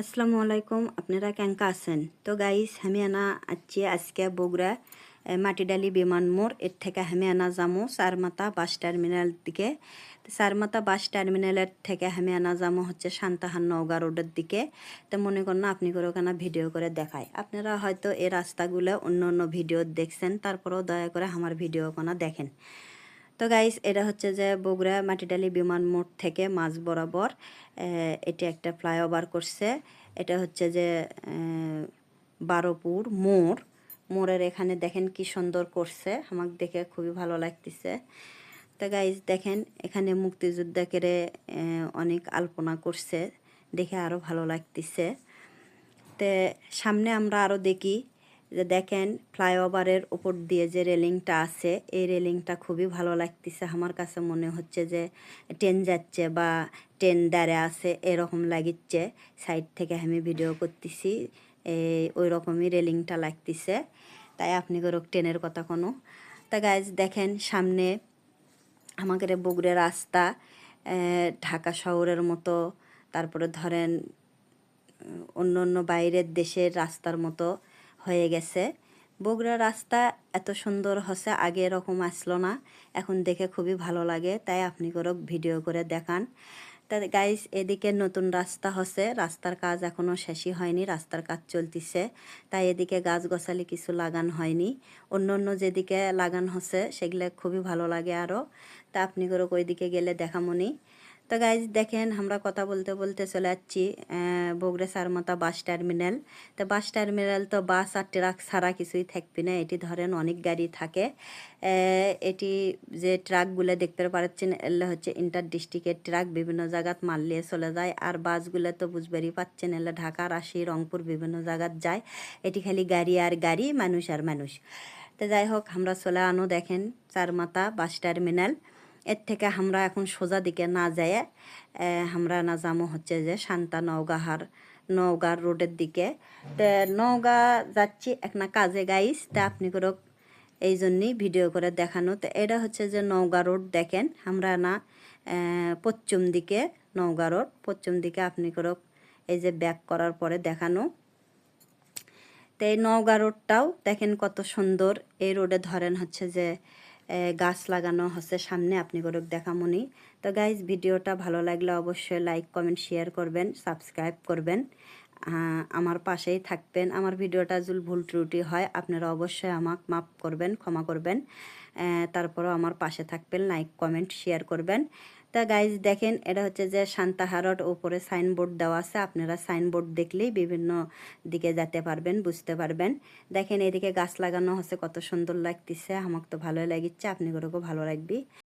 আসসালামু আলাইকুম, আপনারা কেঙ্কা আছেন? তো গাইস আমি আনা আছি আজকে বগুড়া মাটিডালি বিমান মোড়, এর থেকে আমি আনা যামো চারমাতা বাস টার্মিনাল দিকে। সারমাতা বাস টার্মিনালের থেকে আমি আনা যামো হচ্ছে শান্তাহান নওগাঁ রোডের দিকে। তো মনে করেন না, আপনি করে ওখানে ভিডিও করে দেখায়। আপনারা হয়তো এই রাস্তাগুলো অন্য অন্য ভিডিও দেখছেন, তারপরেও দয়া করে আমার ভিডিও ওখানে দেখেন। তো গাইস এটা হচ্ছে যে বগুড়া মাটিডালি বিমান মোড় থেকে মাঝ বরাবর এটি একটা ফ্লাইওভার করছে। এটা হচ্ছে যে বারোপুর মোড়। মোড়ের এখানে দেখেন কি সুন্দর করছে, আমাকে দেখে খুবই ভালো লাগতেছে। তো গাইস দেখেন এখানে মুক্তিযোদ্ধাকে অনেক আলপনা করছে, দেখে আরও ভালো লাগতেছে। তে, সামনে আমরা আরও দেখি যে দেখেন, ফ্লাইওভারের উপর দিয়ে যে রেলিংটা আছে, এই রেলিংটা খুবই ভালো লাগতেছে। আমার কাছে মনে হচ্ছে যে ট্রেন যাচ্ছে বা ট্রেন দাঁড়ে আছে, এরকম লাগিচ্ছে। সাইড থেকে আমি ভিডিও করতেছি এই ওই রকমই রেলিংটা লাগতেছে। তাই আপনি করো ট্রেনের কথা কোনো। তা গাইজ দেখেন সামনে আমাদের বগুড়া রাস্তা ঢাকা শহরের মতো, তারপরে ধরেন অন্য অন্য বাইরের দেশের রাস্তার মতো হয়ে গেছে। বগুড়া রাস্তা এত সুন্দর হচ্ছে, আগে এরকম আসলো না। এখন দেখে খুবই ভালো লাগে, তাই আপনি করে ভিডিও করে দেখান। তা গাইস এদিকে নতুন রাস্তা হচ্ছে, রাস্তার কাজ এখনও শেষই হয়নি, রাস্তার কাজ চলতিছে। তাই এদিকে গাছ গছালি কিছু লাগান হয়নি। অন্য অন্য যেদিকে লাগান হচ্ছে, সেগুলো খুবই ভালো লাগে আরও তা আপনি করে ওইদিকে গেলে দেখামনি। তো গাইজ দেখেন আমরা কথা বলতে বলতে চলে যাচ্ছি বগুড়া সারমাতা বাস টার্মিনাল। তো বাস টার্মিনাল তো বাস আর ট্রাক ছাড়া কিছুই থাকবে না, এটি ধরেন অনেক গাড়ি থাকে। এটি যে ট্রাকগুলো দেখতে পাচ্ছেন, এগুলো হচ্ছে ইন্টার ডিস্ট্রিক্টের ট্রাক, বিভিন্ন জায়গাত মাল নিয়ে চলে যায়। আর বাসগুলো তো বুঝবারই পাচ্ছেন, এগুলো ঢাকা রাশি রংপুর, বিভিন্ন জায়গাত যায়। এটি খালি গাড়ি আর গাড়ি, মানুষ আর মানুষ। তো যাই হোক, আমরা চলে আনো দেখেন চারমাতা বাস টার্মিনাল। এর থেকে আমরা এখন সোজা দিকে না যায় আমরা না যামো হচ্ছে যে শান্তা নওগাহার নওগাঁ রোডের দিকে। তো নওগাঁ যাচ্ছি এক না কাজে গাইস, তা আপনি করে এই জন্যই ভিডিও করে দেখানো। তো এটা হচ্ছে যে নওগাঁ রোড দেখেন, আমরা না পশ্চিম দিকে, নওগাঁ রোড, পশ্চিম দিকে আপনি করে এই যে ব্যাক করার পরে দেখানো। তো এই নওগাঁ রোডটাও দেখেন কত সুন্দর, এই রোডে ধরেন হচ্ছে যে গাছ লাগানো হচ্ছে সামনে, আপনি করে দেখামনি। তো গাইজ ভিডিওটা ভালো লাগলে অবশ্যই লাইক কমেন্ট শেয়ার করবেন সাবস্ক্রাইব করবেন। আমার পাশেই থাকবেন। আমার ভিডিওটা যদি ভুল ত্রুটি হয়, আপনারা অবশ্যই আমাক মাফ করবেন, ক্ষমা করবেন। তারপরও আমার পাশে থাকবেন লাইক কমেন্ট শেয়ার করবেন। তা গাইজ দেখেন, এটা হচ্ছে যে শান্তাহারট ওপরে সাইনবোর্ড দেওয়া আছে। আপনারা সাইনবোর্ড দেখলেই বিভিন্ন দিকে যেতে পারবেন, বুঝতে পারবেন। দেখেন, এদিকে গাছ লাগানো হচ্ছে, কত সুন্দর লাগতেছে। আমাকে তো ভালোই লাগিচ্ছে। আপনি করে ভালো লাগবে।